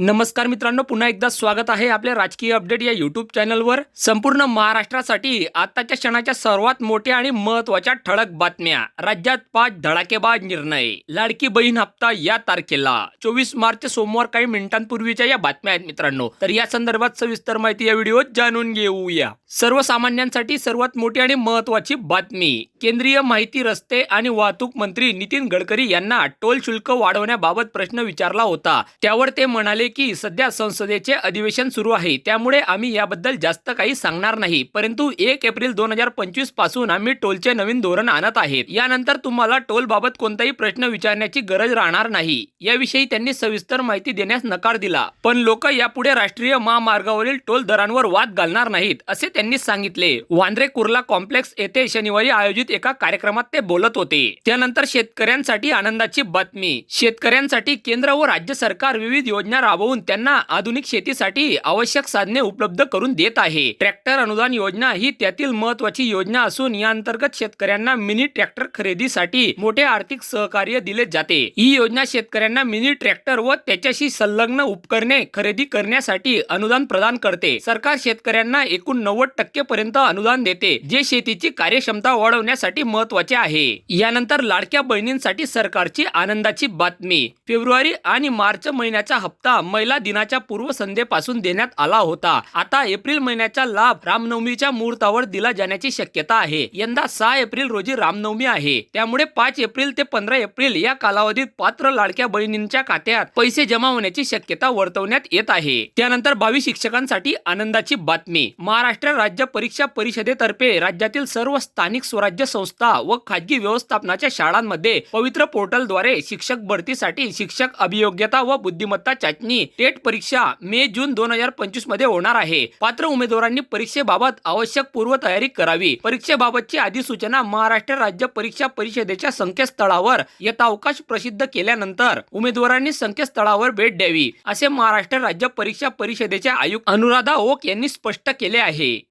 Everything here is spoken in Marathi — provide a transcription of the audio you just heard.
नमस्कार मित्रांनो पुन्हा एकदा स्वागत आहे आपल्या राजकीय अपडेट या यूट्यूब चॅनलवर संपूर्ण महाराष्ट्रासाठी आताच्या क्षणाच्या सर्वात मोठ्या आणि महत्त्वाच्या ठळक बातम्या. राज्यात पाच धडाकेबाज निर्णय. लाडकी बहीण हप्ता या तारखेला. चोवीस मार्च सोमवार काही मिनिटांपूर्वीच्या या बातम्या आहेत मित्रांनो. तर या संदर्भात सविस्तर माहिती या व्हिडिओत जाणून घेऊया. सर्वसामान्यांसाठी सर्वात मोठी आणि महत्वाची बातमी. केंद्रीय माहिती रस्ते आणि वाहतूक मंत्री नितीन गडकरी यांना टोल शुल्क वाढवण्याबाबत प्रश्न विचारला होता. त्यावर ते म्हणाले की सध्या संसदेचे अधिवेशन सुरू आहे. त्यामुळे आम्ही याबद्दल जास्त काही सांगणार नाही. परंतु एक एप्रिल दोन हजार पंचवीसपासून आम्ही टोलचे नवीन धोरण आणत आहेत. यानंतर तुम्हाला टोल बाबत कोणताही प्रश्न विचारण्याची गरज राहणार नाही. याविषयी त्यांनी सविस्तर माहिती देण्यास नकार दिला. पण लोक यापुढे राष्ट्रीय महामार्गावरील टोल दरांवर वाद घालणार नाहीत असे त्यांनी सांगितले. वांद्रे कुर्ला कॉम्प्लेक्स येथे शनिवारी आयोजित एका कार्यक्रमात ते बोलत होते. त्यानंतर शेतकऱ्यांसाठी आनंदाची बातमी. शेतकऱ्यांसाठी केंद्र व राज्य सरकार विविध योजना राबवून त्यांना आधुनिक शेतीसाठी आवश्यक साधने उपलब्ध करून देत आहे. ट्रॅक्टर अनुदान योजना ही त्यातील महत्वाची योजना असून या अंतर्गत शेतकऱ्यांना मिनी ट्रॅक्टर खरेदीसाठी मोठे आर्थिक सहकार्य दिले जाते. ही योजना शेतकऱ्यांना मिनी ट्रॅक्टर व त्याच्याशी संलग्न उपकरणे खरेदी करण्यासाठी अनुदान प्रदान करते. सरकार शेतकऱ्यांना एकूण नव्वद टक्के पर्यंत अनुदान देते जे शेतीची कार्यक्षमता वाढवण्यासाठी महत्त्वाचे आहे. यानंतर लाडक्या बहिणींसाठी सरकारची आनंदाची बातमी. फेब्रुवारी आणि मार्च महिन्याचा हप्ता महिला दिनाच्या पूर्वसंध्येपासून देण्यात आला होता. आता एप्रिल महिन्याचा लाभ रामनवमीच्या मुहूर्तावर दिला जाण्याची शक्यता आहे. यंदा सहा एप्रिल रोजी रामनवमी आहे. त्यामुळे पाच एप्रिल ते पंधरा एप्रिल या कालावधीत पात्र लाडक्या बहिणींच्या खात्यात पैसे जमा होण्याची शक्यता वर्तवण्यात येत आहे. त्यानंतर भावी शिक्षकांसाठी आनंदाची बातमी. महाराष्ट्र राज्य परीक्षा परिषदेतर्फे राज्यातील सर्व स्थानिक स्वराज्य संस्था व खाजगी व्यवस्थापनाच्या शाळांमध्ये पवित्र पोर्टलद्वारे शिक्षक भरतीसाठी शिक्षक अभियोग्यता व बुद्धिमत्ता चाचणी टेट परीक्षा मे जून दोन हजार पंचवीसमध्ये होणार आहे. पात्र उमेदवारांनी परीक्षेबाबत आवश्यक पूर्वतयारी करावी. परीक्षेबाबतची अधिसूचना महाराष्ट्र राज्य परीक्षा परिषदेच्या संकेतस्थळावर यथावकाश प्रसिद्ध केल्यानंतर उमेदवारांनी संकेतस्थळावर भेट द्यावी असे महाराष्ट्र राज्य परीक्षा परिषदेचे आयुक्त अनुराधा ओक यांनी स्पष्ट केले आहे.